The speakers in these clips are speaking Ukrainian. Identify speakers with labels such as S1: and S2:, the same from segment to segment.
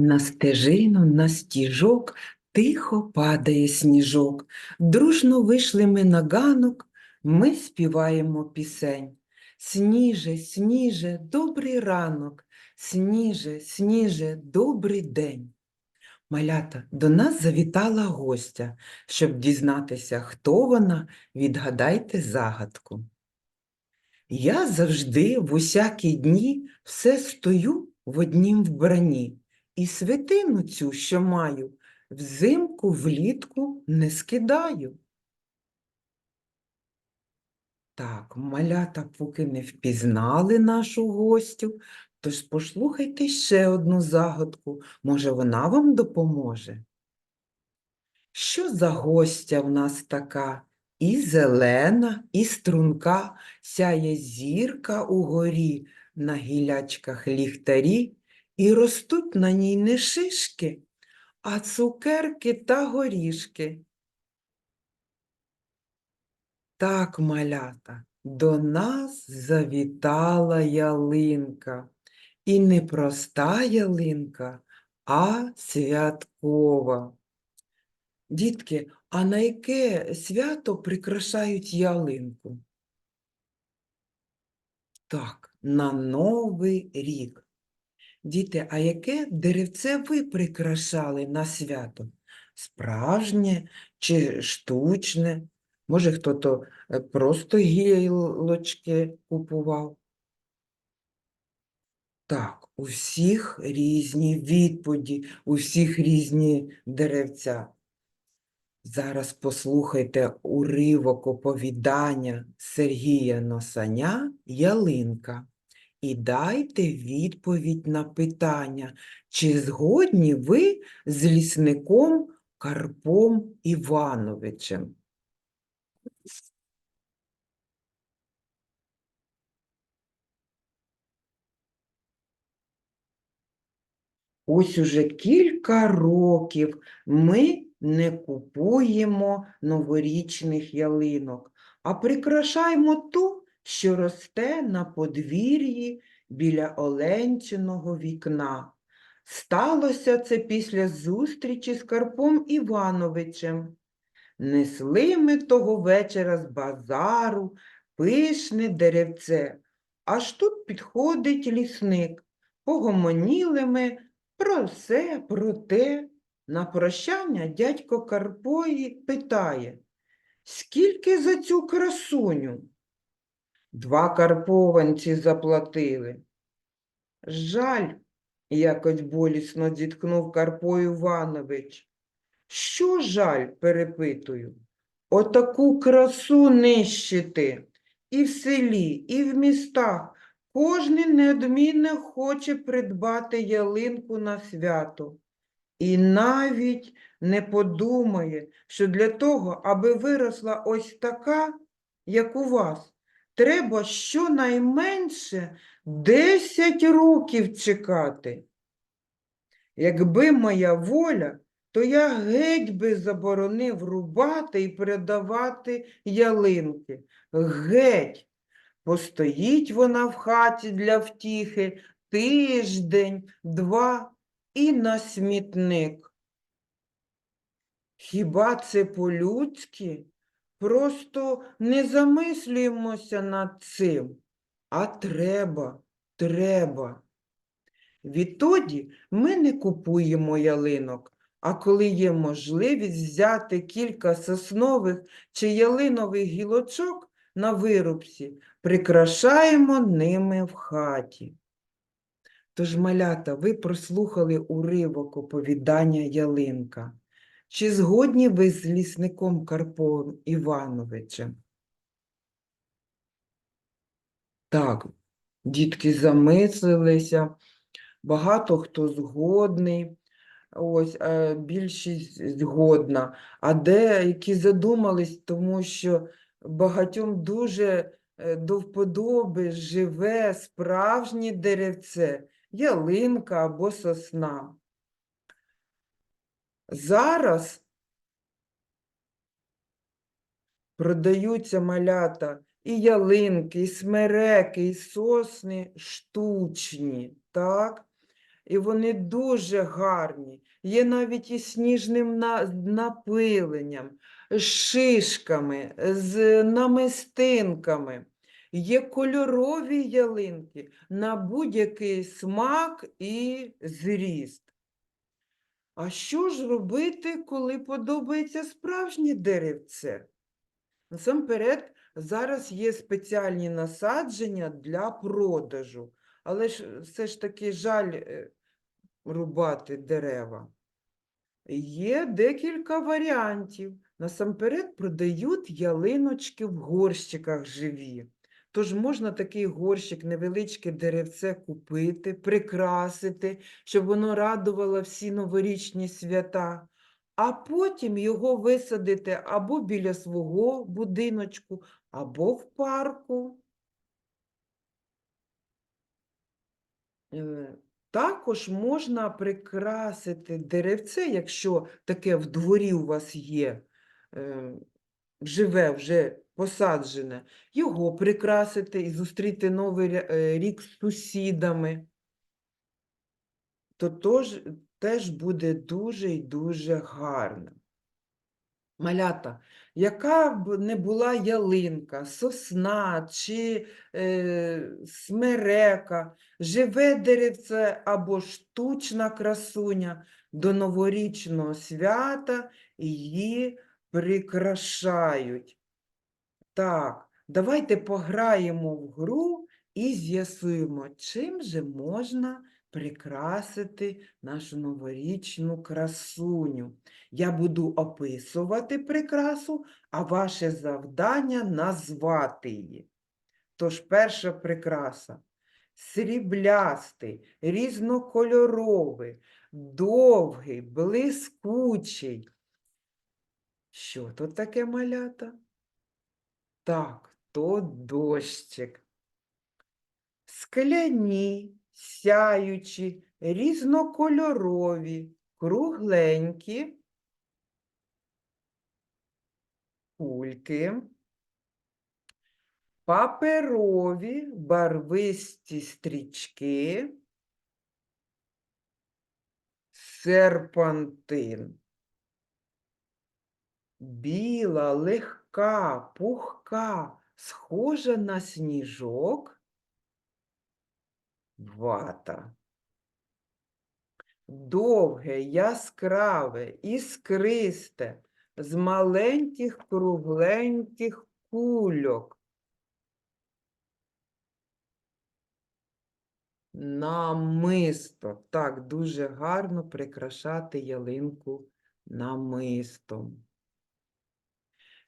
S1: На стежину, на стіжок тихо падає сніжок. Дружно вийшли ми на ганок, ми співаємо пісень. Сніже, сніже, добрий ранок, сніже, сніже, добрий день. Малята, до нас завітала гостя. Щоб дізнатися, хто вона, відгадайте загадку. Я завжди в усякі дні все стою в однім вбранні, і свитину цю, що маю, взимку влітку не скидаю. Так, малята поки не впізнали нашу гостю, тож послухайте ще одну загадку, може вона вам допоможе. Що за гостя в нас така? І зелена, і струнка, сяє зірка угорі, на гілячках ліхтарі, і ростуть на ній не шишки, а цукерки та горішки. Так, малята, до нас завітала ялинка. І не проста ялинка, а святкова. Дітки, а на яке свято прикрашають ялинку? Так, на Новий рік. Діти, а яке деревце ви прикрашали на свято? Справжнє чи штучне? Може, хто-то е, просто гілочки купував? Так, у всіх різні відповіді, у всіх різні деревця. Зараз послухайте уривок оповідання Сергія Носаня «Ялинка» і дайте відповідь на питання, чи згодні ви з лісником Карпом Івановичем? Ось уже кілька років ми не купуємо новорічних ялинок, а прикрашаємо ту, що росте на подвір'ї біля Оленчиного вікна. Сталося це після зустрічі з Карпом Івановичем. Несли ми того вечора з базару пишне деревце, аж тут підходить лісник. Погомоніли ми про все, про те. На прощання дядько Карпої питає, скільки за цю красуню? Два карпованці заплатили. Жаль, якось болісно зіткнув Карпо Іванович. Що жаль, перепитую, отаку красу нищити і в селі, і в містах. Кожний неодмінно хоче придбати ялинку на свято. І навіть не подумає, що для того, аби виросла ось така, як у вас, треба щонайменше 10 років чекати. Якби моя воля, то я геть би заборонив рубати і передавати ялинки. Геть. Постоїть вона в хаті для втіхи тиждень, два і на смітник. Хіба це по-людськи? Просто не замислюємося над цим. А треба, треба. Відтоді ми не купуємо ялинок, а коли є можливість взяти кілька соснових чи ялинових гілочок на вирубці, прикрашаємо ними в хаті. Тож, малята, ви прослухали уривок оповідання Ялинка. Чи згодні ви з лісником Карпом Івановичем? Так, дітки замислилися, багато хто згодний, ось е, більшість згодна, а деякі задумались, тому що багатьом дуже е, до вподоби живе справжнє деревце, ялинка або сосна. Зараз продаються малята і ялинки, і смереки, і сосни штучні, так? і вони дуже гарні. Є навіть із сніжним напиленням, з шишками, з намистинками. Є кольорові ялинки на будь-який смак і зріст. А що ж робити, коли подобається справжнє деревце? Насамперед, зараз є спеціальні насадження для продажу, але ж все ж таки жаль е, рубати дерева. Є декілька варіантів. Насамперед продають ялиночки в горщиках живі. Тож можна такий горщик, невеличке деревце купити, прикрасити, щоб воно радувало всі новорічні свята, а потім його висадити або біля свого будиночку, або в парку. Е, Також можна прикрасити деревце, якщо таке в дворі у вас є, е, живе вже посаджене, його прикрасити і зустріти новий е, рік з сусідами, то тож, теж буде дуже і дуже гарно. Малята, яка б не була ялинка, сосна чи е, смерека, живе деревце або штучна красуня, до новорічного свята її прикрашають. Так, давайте пограємо в гру і з'ясуємо, чим же можна прикрасити нашу новорічну красуню. Я буду описувати прикрасу, а ваше завдання назвати її. Тож перша прикраса сріблястий, різнокольоровий, довгий, блискучий. Що тут таке малята? Так, то дощик. Скляні, сяючі, різнокольорові, кругленькі, кульки, паперові, барвисті стрічки, серпантин. Біла, легка, пухка, схожа на сніжок, вата. Довге, яскраве, іскристе, з маленьких кругленьких кульок. Намисто. Так, дуже гарно прикрашати ялинку намистом.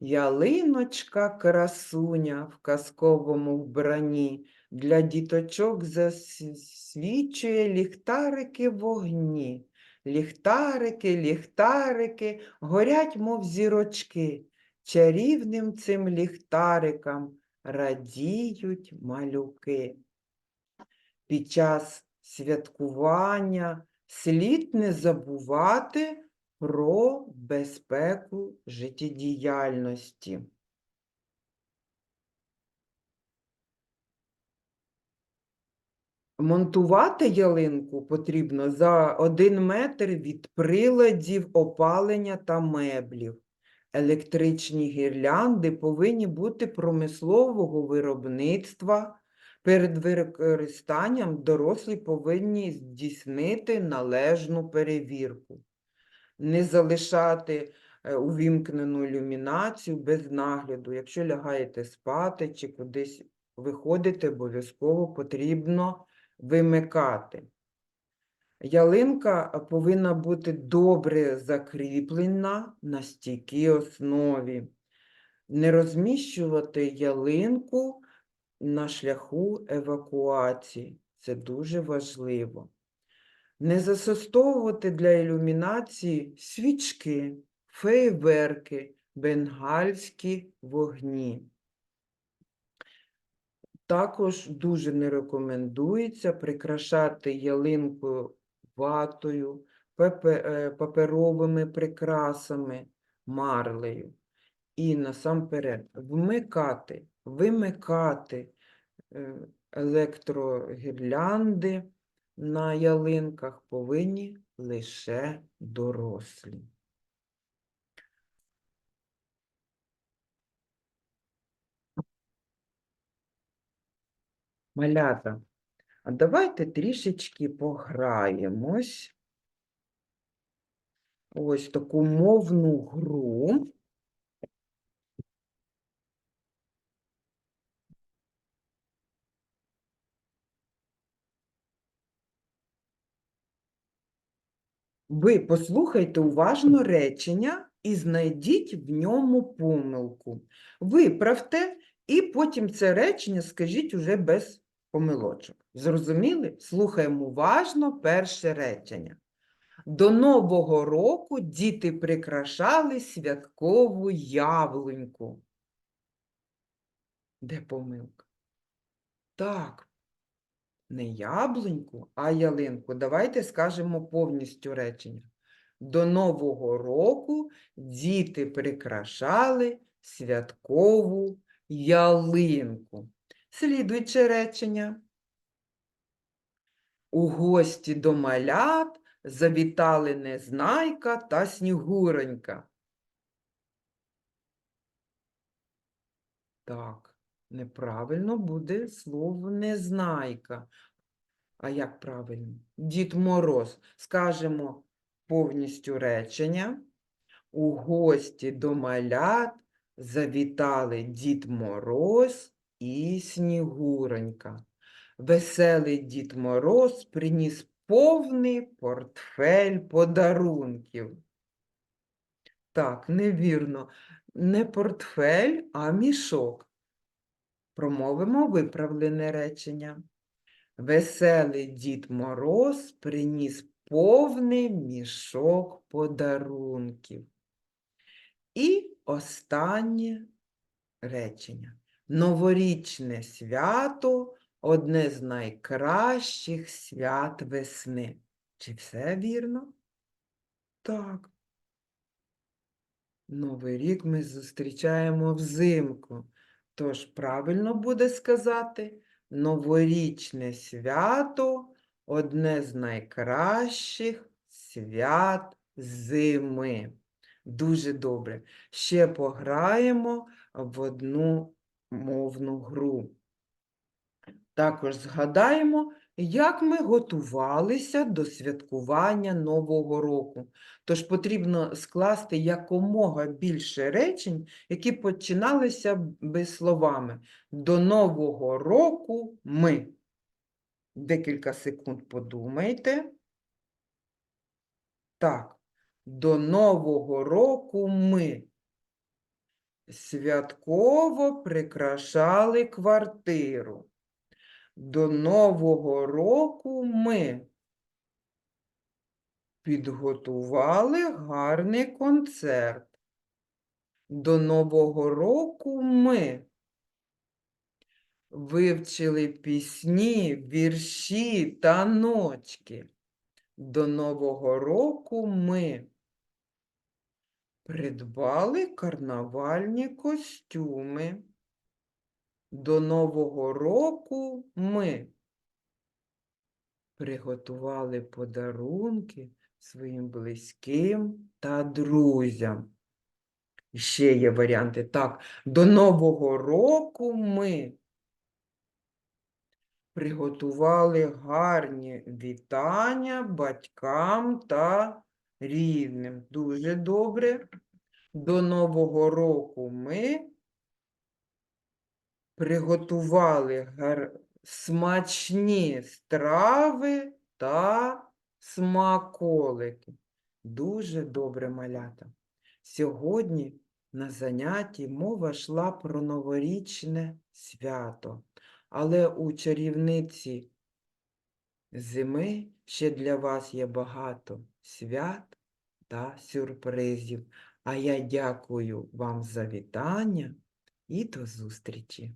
S1: Ялиночка красуня в казковому вбранні для діточок засвічує ліхтарики вогні. Ліхтарики, ліхтарики горять, мов зірочки. Чарівним цим ліхтарикам радіють малюки. Під час святкування слід не забувати про безпеку життєдіяльності. Монтувати ялинку потрібно за один метр від приладів опалення та меблів. Електричні гірлянди повинні бути промислового виробництва. Перед використанням дорослі повинні здійснити належну перевірку не залишати е, увімкнену ілюмінацію без нагляду. Якщо лягаєте спати чи кудись виходите, обов'язково потрібно вимикати. Ялинка повинна бути добре закріплена на стійкій основі. Не розміщувати ялинку на шляху евакуації. Це дуже важливо. Не застосовувати для ілюмінації свічки, фейверки, бенгальські вогні. Також дуже не рекомендується прикрашати ялинку ватою, е, паперовими прикрасами, марлею. І насамперед вмикати, вимикати е, електрогірлянди на ялинках повинні лише дорослі. Малята, а давайте трішечки пограємось. Ось таку мовну гру. Ви послухайте уважно речення і знайдіть в ньому помилку. Виправте, і потім це речення скажіть уже без помилочок. Зрозуміли? Слухаємо уважно перше речення. До Нового року діти прикрашали святкову яблуньку. Де помилка? Так, не яблуньку, а ялинку. Давайте скажемо повністю речення. До Нового року діти прикрашали святкову ялинку. Слідуюче речення. У гості до малят завітали Незнайка та Снігуронька. Так, неправильно буде слово Незнайка. А як правильно? Дід Мороз. Скажемо повністю речення. У гості до малят завітали Дід Мороз і Снігуронька. Веселий Дід Мороз приніс повний портфель подарунків. Так, невірно, не портфель, а мішок. Промовимо виправлене речення. Веселий Дід Мороз приніс повний мішок подарунків. І останнє речення. Новорічне свято одне з найкращих свят весни. Чи все вірно? Так. Новий рік ми зустрічаємо взимку. Тож правильно буде сказати, новорічне свято одне з найкращих свят зими. Дуже добре. Ще пограємо в одну мовну гру. Також згадаємо, як ми готувалися до святкування Нового року. Тож потрібно скласти якомога більше речень, які починалися би словами До Нового року ми. Декілька секунд подумайте. Так, до Нового року ми святково прикрашали квартиру. До Нового року ми підготували гарний концерт. До Нового року ми вивчили пісні, вірші та ночки. До Нового року ми придбали карнавальні костюми. До Нового року ми приготували подарунки своїм близьким та друзям. Ще є варіанти. Так, до Нового року ми приготували гарні вітання батькам та рідним. Дуже добре. До Нового року ми приготували смачні страви та смаколики. Дуже добре малята. Сьогодні на занятті мова йшла про новорічне свято, але у чарівниці зими ще для вас є багато свят та сюрпризів. А я дякую вам за вітання і до зустрічі!